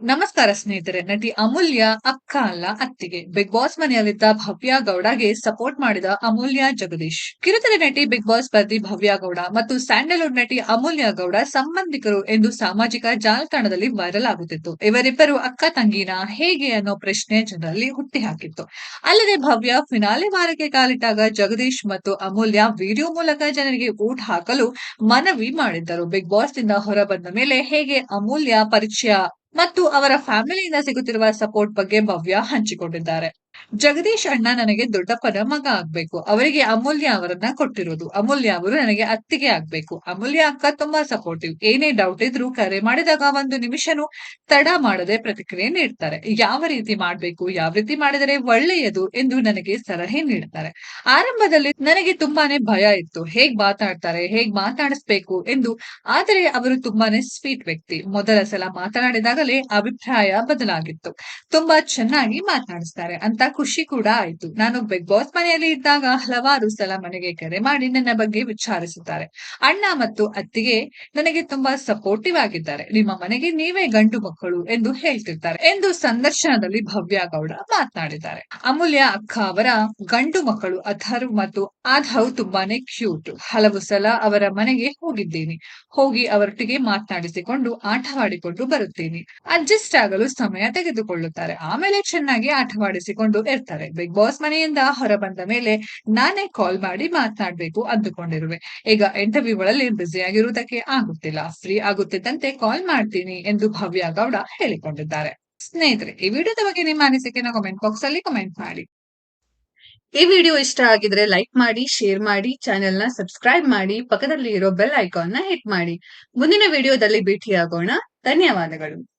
ನಮಸ್ಕಾರ ಸ್ನೇಹಿತರೆ, ನಟಿ ಅಮೂಲ್ಯ ಅಕ್ಕ ಅಲ್ಲ ಅತ್ತಿಗೆ. ಬಿಗ್ ಬಾಸ್ ಮನೆಯಲ್ಲಿದ್ದ ಭವ್ಯ ಗೌಡಗೆ ಸಪೋರ್ಟ್ ಮಾಡಿದ ಅಮೂಲ್ಯ ಜಗದೀಶ್. ಕಿರುತೆರೆ ನಟಿ ಬಿಗ್ ಬಾಸ್ ಸ್ಪರ್ಧಿ ಭವ್ಯ ಗೌಡ ಮತ್ತು ಸ್ಯಾಂಡಲ್ವುಡ್ ನಟಿ ಅಮೂಲ್ಯ ಗೌಡ ಸಂಬಂಧಿಕರು ಎಂದು ಸಾಮಾಜಿಕ ಜಾಲತಾಣದಲ್ಲಿ ವೈರಲ್ ಆಗುತ್ತಿತ್ತು. ಇವರಿಬ್ಬರು ಅಕ್ಕ ತಂಗಿನ ಹೇಗೆ ಅನ್ನೋ ಪ್ರಶ್ನೆ ಜನರಲ್ಲಿ ಹುಟ್ಟಿಹಾಕಿತ್ತು ಅಲ್ಲದೆ ಭವ್ಯ ಫಿನಾಲೆ ವಾರಕ್ಕೆ ಕಾಲಿಟ್ಟಾಗ ಜಗದೀಶ್ ಮತ್ತು ಅಮೂಲ್ಯ ವಿಡಿಯೋ ಮೂಲಕ ಜನರಿಗೆ ಊಟ ಹಾಕಲು ಮನವಿ ಮಾಡಿದ್ದರು. ಬಿಗ್ ಬಾಸ್ನಿಂದ ಹೊರಬಂದ ಮೇಲೆ ಹೇಗೆ ಅಮೂಲ್ಯ ಪರಿಚಯ ಮತ್ತು ಅವರ ಫ್ಯಾಮಿಲಿಯಿಂದ ಸಿಗುತ್ತಿರುವ ಸಪೋರ್ಟ್ ಬಗ್ಗೆ ಭವ್ಯ ಹಂಚಿಕೊಂಡಿದ್ದಾರೆ. ಜಗದೀಶ್ ಅಣ್ಣ ನನಗೆ ದೊಡ್ಡಪ್ಪನ ಮಗ ಆಗ್ಬೇಕು. ಅವರಿಗೆ ಅಮೂಲ್ಯ ಅವರನ್ನ ಕೊಟ್ಟಿರೋದು. ಅಮೂಲ್ಯ ಅವರು ನನಗೆ ಅತ್ತಿಗೆ ಆಗ್ಬೇಕು. ಅಮೂಲ್ಯ ಅಕ್ಕ ತುಂಬಾ ಸಪೋರ್ಟಿವ್ ಏನೇ ಡೌಟ್ ಇದ್ರೂ ಕರೆ ಮಾಡಿದಾಗ ಒಂದು ನಿಮಿಷನು ತಡ ಮಾಡದೆ ಪ್ರತಿಕ್ರಿಯೆ ನೀಡ್ತಾರೆ. ಯಾವ ರೀತಿ ಮಾಡ್ಬೇಕು, ಯಾವ ರೀತಿ ಮಾಡಿದರೆ ಒಳ್ಳೆಯದು ಎಂದು ನನಗೆ ಸಲಹೆ ನೀಡ್ತಾರೆ. ಆರಂಭದಲ್ಲಿ ನನಗೆ ತುಂಬಾನೇ ಭಯ ಇತ್ತು. ಹೇಗ್ ಮಾತಾಡ್ತಾರೆ, ಹೇಗ್ ಮಾತಾಡಿಸ್ಬೇಕು ಎಂದು. ಆದರೆ ಅವರು ತುಂಬಾನೇ ಸ್ವೀಟ್ ವ್ಯಕ್ತಿ. ಮೊದಲ ಸಲ ಮಾತನಾಡಿದಾಗಲೇ ಅಭಿಪ್ರಾಯ ಬದಲಾಗಿತ್ತು. ತುಂಬಾ ಚೆನ್ನಾಗಿ ಮಾತನಾಡಿಸ್ತಾರೆ ಅಂತ ಖುಷಿ ಕೂಡ ಆಯ್ತು. ನಾನು ಬಿಗ್ ಬಾಸ್ ಮನೆಯಲ್ಲಿ ಇದ್ದಾಗ ಹಲವಾರು ಸಲ ಮನೆಗೆ ಕರೆ ಮಾಡಿ ನನ್ನ ಬಗ್ಗೆ ವಿಚಾರಿಸುತ್ತಾರೆ. ಅಣ್ಣ ಮತ್ತು ಅತ್ತಿಗೆ ನನಗೆ ತುಂಬಾ ಸಪೋರ್ಟಿವ್ ಆಗಿದ್ದಾರೆ. ನಿಮ್ಮ ಮನೆಗೆ ನೀವೇ ಗಂಡು ಮಕ್ಕಳು ಎಂದು ಹೇಳ್ತಿರ್ತಾರೆ. ಎಂದು ಸಂದರ್ಶನದಲ್ಲಿ ಭವ್ಯ ಗೌಡ ಮಾತನಾಡಿದ್ದಾರೆ. ಅಮೂಲ್ಯ ಅಕ್ಕ ಅವರ ಗಂಡು ಮಕ್ಕಳು ಅಧರ್ ಮತ್ತು ಆಧವ್ ತುಂಬಾನೇ ಕ್ಯೂಟ್ ಹಲವು ಸಲ ಅವರ ಮನೆಗೆ ಹೋಗಿದ್ದೀನಿ. ಹೋಗಿ ಅವರೊಟ್ಟಿಗೆ ಮಾತನಾಡಿಸಿಕೊಂಡು ಆಟವಾಡಿಕೊಂಡು ಬರುತ್ತೀನಿ. ಅಡ್ಜಸ್ಟ್ ಆಗಲು ಸಮಯ ತೆಗೆದುಕೊಳ್ಳುತ್ತಾರೆ. ಆಮೇಲೆ ಚೆನ್ನಾಗಿ ಆಟವಾಡಿಸಿಕೊಂಡು ಇರ್ತಾರೆ ಬಿಗ್ ಬಾಸ್ ಮನೆಯಿಂದ ಹೊರ ಬಂದ ಮೇಲೆ ನಾನೇ ಕಾಲ್ ಮಾಡಿ ಮಾತನಾಡ್ಬೇಕು ಅಂದುಕೊಂಡಿರುವೆ. ಈಗ ಇಂಟರ್ವ್ಯೂಗಳಲ್ಲಿ ಬ್ಯುಸಿ ಆಗಿರುವುದಕ್ಕೆ ಆಗುತ್ತಿಲ್ಲ. ಫ್ರೀ ಆಗುತ್ತಿದ್ದಂತೆ ಕಾಲ್ ಮಾಡ್ತೀನಿ ಎಂದು ಭವ್ಯ ಗೌಡ ಹೇಳಿಕೊಂಡಿದ್ದಾರೆ. ಸ್ನೇಹಿತರೆ, ಈ ವಿಡಿಯೋದ ಬಗ್ಗೆ ನಿಮ್ಮ ಅನಿಸಿಕೆನ ಕಾಮೆಂಟ್ ಬಾಕ್ಸ್ ಅಲ್ಲಿ ಕಮೆಂಟ್ ಮಾಡಿ. ಈ ವಿಡಿಯೋ ಇಷ್ಟ ಆಗಿದ್ರೆ ಲೈಕ್ ಮಾಡಿ ಶೇರ್ ಮಾಡಿ ಚಾನೆಲ್ನ ಸಬ್ಸ್ಕ್ರೈಬ್ ಮಾಡಿ ಪಕ್ಕದಲ್ಲಿ ಇರೋ ಬೆಲ್ ಐಕಾನ್ನ ಹಿಟ್ ಮಾಡಿ. ಮುಂದಿನ ವಿಡಿಯೋದಲ್ಲಿ ಭೇಟಿಯಾಗೋಣ. ಧನ್ಯವಾದಗಳು.